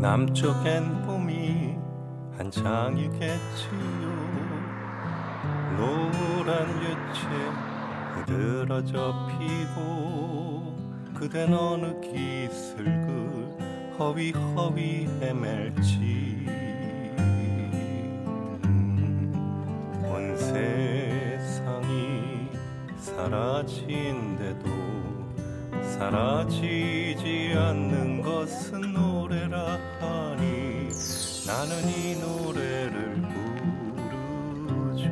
남쪽엔 봄이 한창이겠지요. 노란 유채 흐드러져 피고 그댄 어느 기슭을 허위허위 헤맬지. 음, 온 세상이 사라진데도 사라지지 않는 것은 이 노래를 부르죠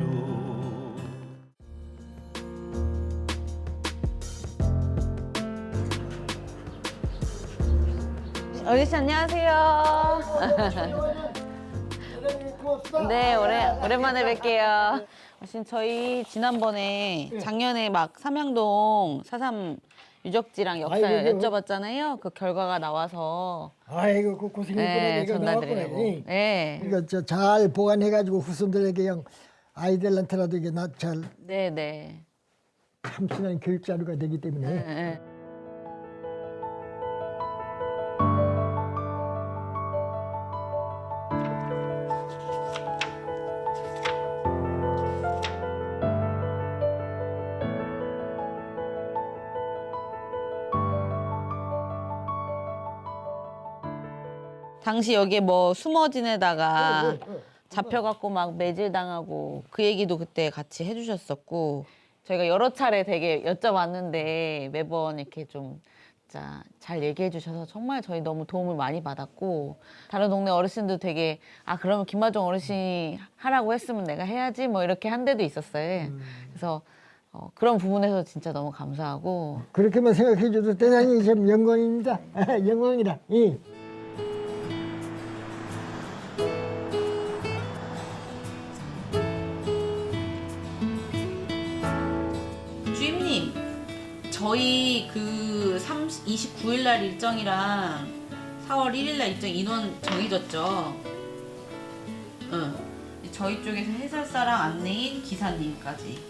어르신 안녕하세요. 네, 오래, 오랜만에 뵐게요. 어르신 저희 지난번에 작년에 막 삼양동 사삼 유적지랑 역사 아이고, 이거- 여쭤봤잖아요. 그 결과가 나와서 아이고 그 고생했구나 네, 내가 나왔구나 전달드리려고. 네, 이거 저 잘 보관해가지고 후손들에게 그냥 아이들한테라도 이게 나잘 네, 네. 참신한 교육 자료가 되기 때문에 네. 당시 여기에 뭐 숨어 지내다가 잡혀갖고 막 매질당하고 그 얘기도 그때 같이 해주셨었고. 저희가 여러 차례 되게 여쭤봤는데 매번 이렇게 좀 진짜 잘 얘기해 주셔서 정말 저희 너무 도움을 많이 받았고. 다른 동네 어르신도 되게 아 그러면 김마종 어르신이 하라고 했으면 내가 해야지 뭐 이렇게 한 데도 있었어요. 그래서 어, 그런 부분에서 진짜 너무 감사하고. 그렇게만 생각해 줘도 대단히 참 영광입니다. 영광이다. 예. 저희 그 30, 29일 날 일정이랑 4월 1일 날 일정 인원 정해졌죠? 응. 저희 쪽에서 해설사랑 안내인, 기사님까지.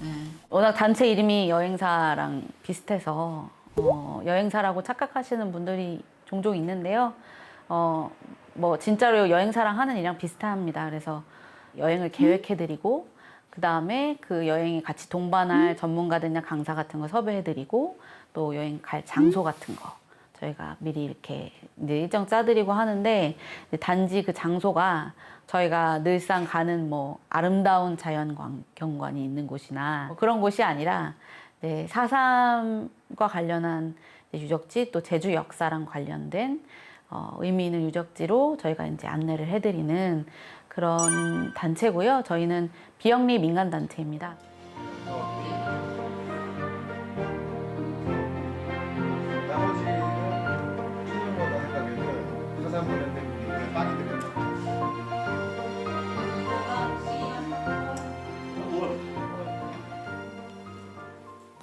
네. 워낙 단체 이름이 여행사랑 비슷해서 어, 여행사라고 착각하시는 분들이 종종 있는데요. 어, 뭐 진짜로 여행사랑 하는 일이랑 비슷합니다. 그래서 여행을 계획해드리고 그 다음에 그 여행에 같이 동반할 전문가들이나 강사 같은 거 섭외해드리고 또 여행 갈 장소 같은 거 저희가 미리 이렇게 일정 짜드리고 하는데 단지 그 장소가 저희가 늘상 가는 뭐 아름다운 자연 광- 경관이 있는 곳이나 뭐 그런 곳이 아니라 네, 사삼과 관련한 유적지 또 제주 역사랑 관련된 어, 의미 있는 유적지로 저희가 이제 안내를 해드리는 그런 단체고요. 저희는 비영리 민간 단체입니다. 들어요.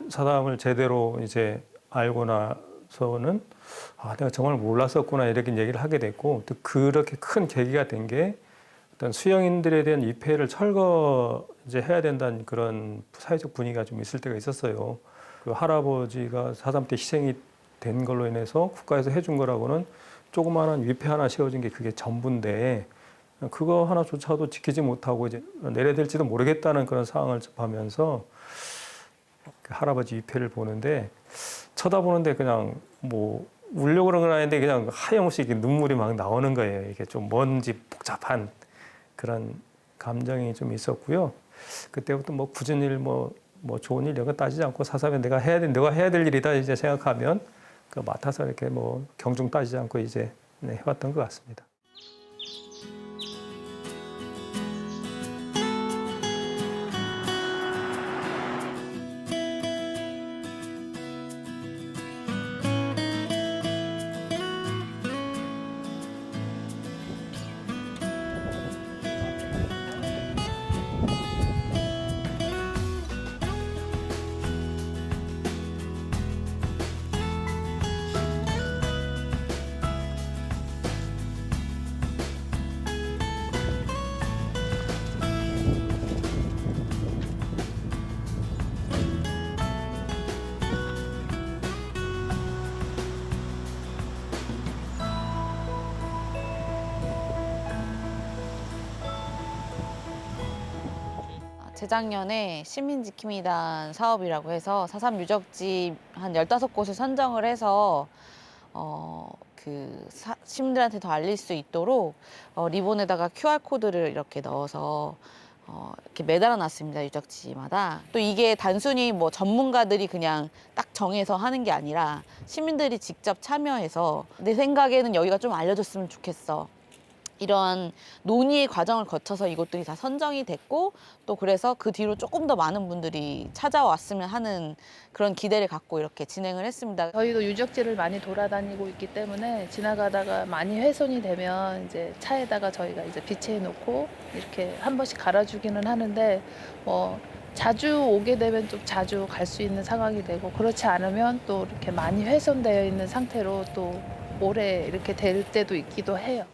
사담을 제대로 이제 알고 나서는 아 내가 정말 몰랐었구나 이렇게 얘기를 하게 됐고 또 그렇게 큰 계기가 된 게 어떤 수영인들에 대한 위패를 철거 이제 해야 된다는 그런 사회적 분위기가 좀 있을 때가 있었어요. 그 할아버지가 사삼 때 희생이 된 걸로 인해서 국가에서 해준 거라고는 조그마한 위패 하나 씌워진 게 그게 전부인데 그거 하나조차도 지키지 못하고 이제 내려될지도 모르겠다는 그런 상황을 접하면서 그 할아버지 위패를 보는데 쳐다보는데 그냥 뭐 울려고 그런 건 아닌데 그냥 하염없이 이렇게 눈물이 막 나오는 거예요. 이게 좀 먼지 복잡한 그런 감정이 좀 있었고요. 그때부터 뭐 굳은 일, 뭐, 뭐 좋은 일 이런 거 따지지 않고 사사면 내가 해야 돼, 내가 해야 될 일이다 이제 생각하면 그 맡아서 이렇게 뭐 경중 따지지 않고 이제 네, 해왔던 것 같습니다. 재작년에 시민지킴이단 사업이라고 해서 4.3 유적지 한 15곳을 선정을 해서 어, 그 사- 시민들한테 더 알릴 수 있도록 어, 리본에다가 QR코드를 이렇게 넣어서 어, 이렇게 매달아 놨습니다. 유적지마다. 또 이게 단순히 뭐 전문가들이 그냥 딱 정해서 하는 게 아니라 시민들이 직접 참여해서 내 생각에는 여기가 좀 알려졌으면 좋겠어. 이런 논의의 과정을 거쳐서 이곳들이 다 선정이 됐고 또 그래서 그 뒤로 조금 더 많은 분들이 찾아왔으면 하는 그런 기대를 갖고 이렇게 진행을 했습니다. 저희도 유적지를 많이 돌아다니고 있기 때문에 지나가다가 많이 훼손이 되면 이제 차에다가 저희가 이제 비치해 놓고 이렇게 한 번씩 갈아주기는 하는데 뭐 자주 오게 되면 좀 자주 갈 수 있는 상황이 되고 그렇지 않으면 또 이렇게 많이 훼손되어 있는 상태로 또 오래 이렇게 될 때도 있기도 해요.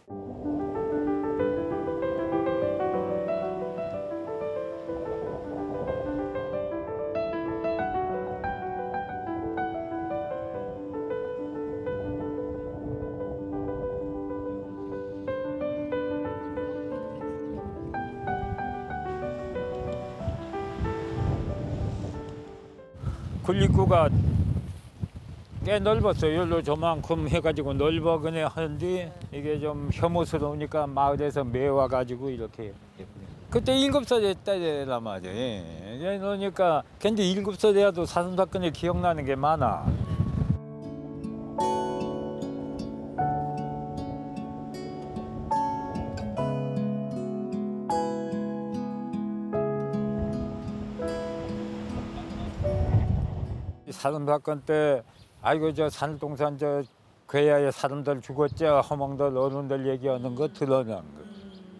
굴립구가 꽤 넓었어요. 열로 저만큼 해가지고 넓어 그냥 하는데 이게 좀 혐오스러우니까 마을에서 매와가지고 이렇게 그때 일곱 살 때라 말이야. 예. 그러니까 근데 일곱 살 돼도 사슴 사건이 기억나는 게 많아. 사슴 사건 때 아이고 저 산동산 저 괴야의 사람들 죽었죠 허멍들 어른들 얘기하는 거 들어난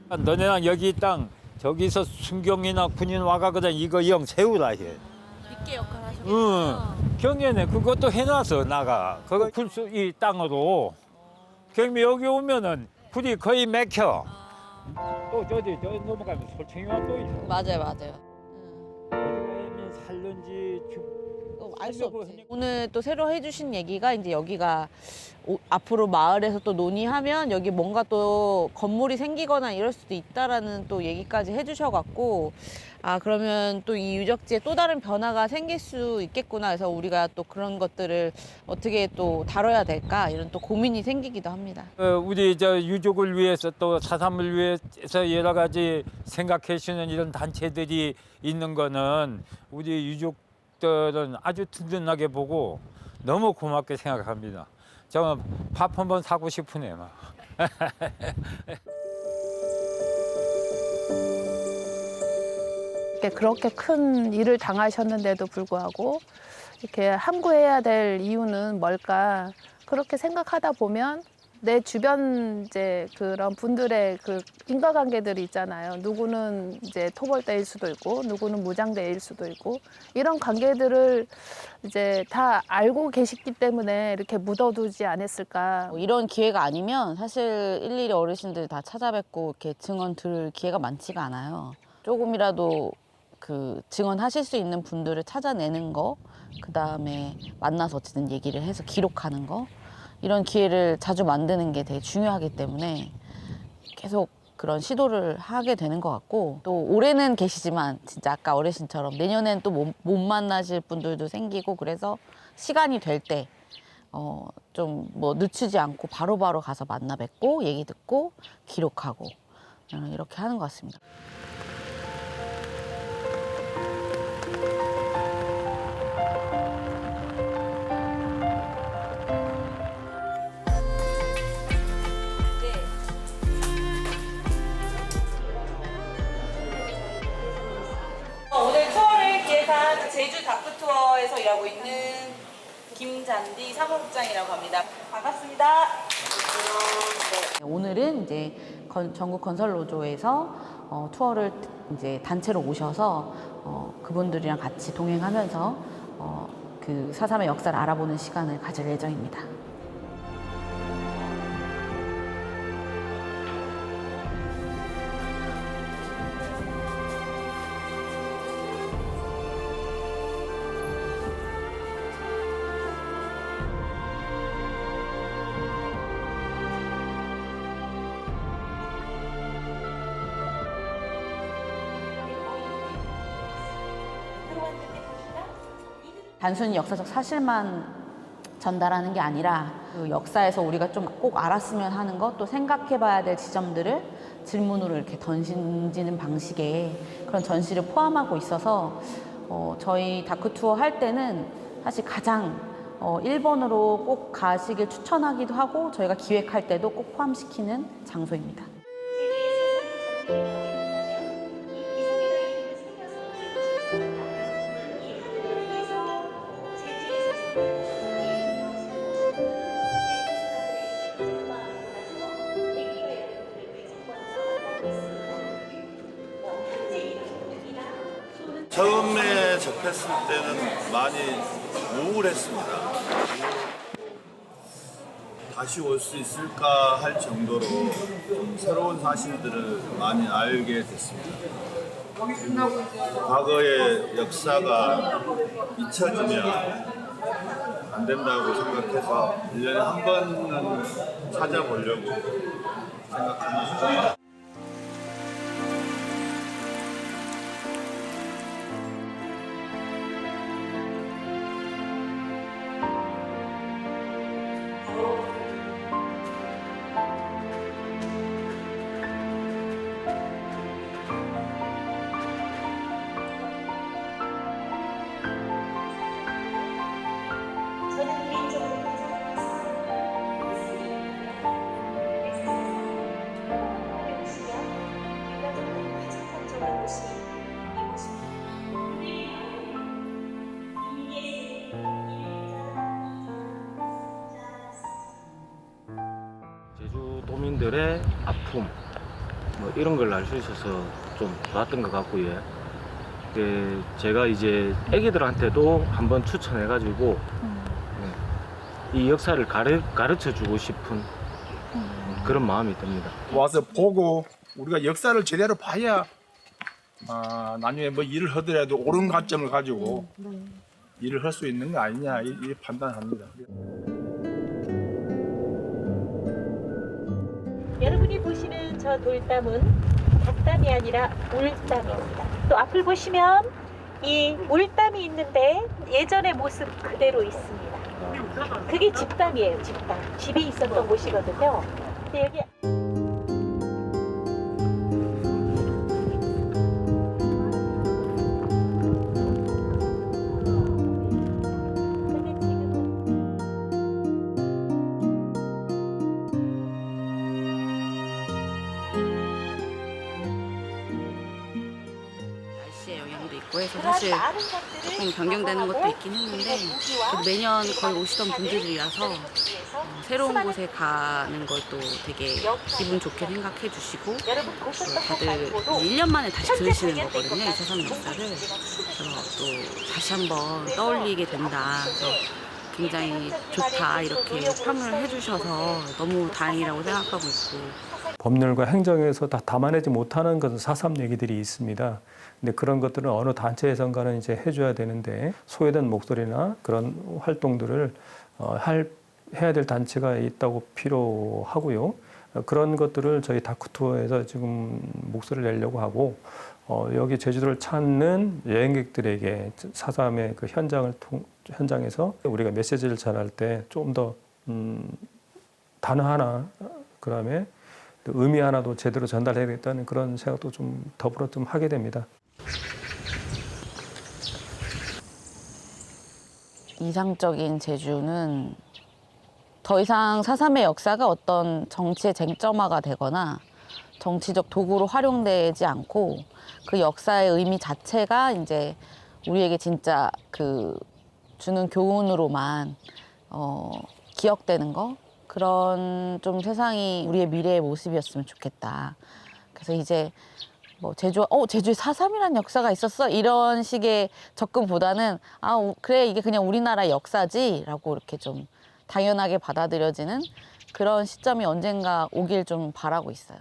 거. 너네랑 여기 땅 저기서 순경이나 군인 와가거든 이거 영 세우라 해. 빗계 역할 하셨 응. 경계네 그것도 해놨어 나가. 그거 풀수 이 땅으로. 경미 여기 오면은 불이 거의 맥혀. 또 저기 저 넘어가면 솔청이와 또 있어. 맞아요, 맞아요. 어디가 살는지 죽. 알 수 없지. 오늘 또 새로 해주신 얘기가 이제 여기가 오- 앞으로 마을에서 또 논의하면 여기 뭔가 또 건물이 생기거나 이럴 수도 있다라는 또 얘기까지 해주셔갖고 아 그러면 또 이 유적지에 또 다른 변화가 생길 수 있겠구나 해서 우리가 또 그런 것들을 어떻게 또 다뤄야 될까 이런 또 고민이 생기기도 합니다. 어, 우리 저 유족을 위해서 또 사삼을 위해서 여러 가지 생각해 주는 이런 단체들이 있는 거는 우리 유족 들은 아주 든든하게 보고 너무 고맙게 생각합니다. 저밥 한 번 사고 싶으네 막. 이렇게 그렇게 큰 일을 당하셨는데도 불구하고 이렇게 함구해야 될 이유는 뭘까 그렇게 생각하다 보면 내 주변 이제 그런 분들의 그 인과관계들이 있잖아요. 누구는 이제 토벌대일 수도 있고, 누구는 무장대일 수도 있고, 이런 관계들을 이제 다 알고 계시기 때문에 이렇게 묻어두지 않았을까. 뭐 이런 기회가 아니면 사실 일일이 어르신들 다 찾아뵙고 이렇게 증언 들을 기회가 많지가 않아요. 조금이라도 그 증언하실 수 있는 분들을 찾아내는 거, 그 다음에 만나서 어쨌든 얘기를 해서 기록하는 거, 이런 기회를 자주 만드는 게 되게 중요하기 때문에 계속 그런 시도를 하게 되는 것 같고 또 올해는 계시지만 진짜 아까 어르신처럼 내년엔 또 못 만나실 분들도 생기고 그래서 시간이 될 때 어, 좀 뭐 늦추지 않고 바로바로 가서 만나 뵙고 얘기 듣고 기록하고 어, 이렇게 하는 것 같습니다. 투어에서 일하고 있는 김잔디 사무국장이라고 합니다. 반갑습니다. 네, 오늘은 이제 건- 전국 건설 노조에서 어, 투어를 이제 단체로 오셔서 어, 그분들이랑 같이 동행하면서 어, 그 사삼의 역사를 알아보는 시간을 가질 예정입니다. 단순히 역사적 사실만 전달하는 게 아니라 그 역사에서 우리가 좀 꼭 알았으면 하는 것 또 생각해 봐야 될 지점들을 질문으로 이렇게 던지는 방식의 그런 전시를 포함하고 있어서 어, 저희 다크 투어 할 때는 사실 가장 어, 일본으로 꼭 가시길 추천하기도 하고 저희가 기획할 때도 꼭 포함시키는 장소입니다. 많이 우울했습니다. 다시 올 수 있을까 할 정도로 좀 새로운 사실들을 많이 알게 됐습니다. 과거의 역사가 잊혀지면 안 된다고 생각해서 1년에 한 번은 찾아보려고 생각합니다. 제주도민들의 아픔 뭐 이런 걸 알 수 있어서 좀 좋았던 것 같고요. 그 제가 이제 애기들한테도 한번 추천해가지고 네, 이 역사를 가르, 가르쳐 주고 싶은 그런 마음이 듭니다. 와서 보고 우리가 역사를 제대로 봐야 아, 나중에 뭐 일을 하더라도 옳은 관점을 가지고 일을 할 수 있는 거 아니냐 이, 이 판단합니다. 여러분이 보시는 저 돌담은 닭담이 아니라 울담입니다. 또 앞을 보시면 이 울담이 있는데 예전의 모습 그대로 있습니다. 그게 집담이에요, 집담. 집이 있었던 곳이거든요. 근데 여기 사실 조금 변경되는 것도 있긴 했는데 매년 거의 오시던 분들이라서 위해서 어, 새로운 곳에 가는 걸 또 되게 기분 좋게 생각해 주시고 또 다들 말고도 1년 만에 다시 들으시는 거거든요. 것까지 243 역사를. 그래서 또 다시 한번 떠올리게 된다. 그래서 굉장히 좋다 이렇게 평을 해주셔서 너무 다행이라고 생각하고 있고 법률과 행정에서 다 담아내지 못하는 것은 사삼 얘기들이 있습니다. 근데 그런 것들은 어느 단체에선가는 이제 해줘야 되는데 소외된 목소리나 그런 활동들을 어, 할 해야 될 단체가 있다고 필요하고요. 어, 그런 것들을 저희 다크투어에서 지금 목소리를 내려고 하고 어, 여기 제주도를 찾는 여행객들에게 사삼의 그 현장을 통, 현장에서 우리가 메시지를 전할 때좀더 음, 단어 하나 그다음에 또 의미 하나도 제대로 전달해야겠다는 그런 생각도 좀 더불어 좀 하게 됩니다. 이상적인 제주는 더 이상 사삼의 역사가 어떤 정치의 쟁점화가 되거나 정치적 도구로 활용되지 않고 그 역사의 의미 자체가 이제 우리에게 진짜 그 주는 교훈으로만 어, 기억되는 거 그런 좀 세상이 우리의 미래의 모습이었으면 좋겠다. 그래서 이제 뭐 제주 어 제주에 사삼이라는 역사가 있었어 이런 식의 접근보다는 아 우- 그래 이게 그냥 우리나라의 역사지라고 이렇게 좀 당연하게 받아들여지는 그런 시점이 언젠가 오길 좀 바라고 있어요.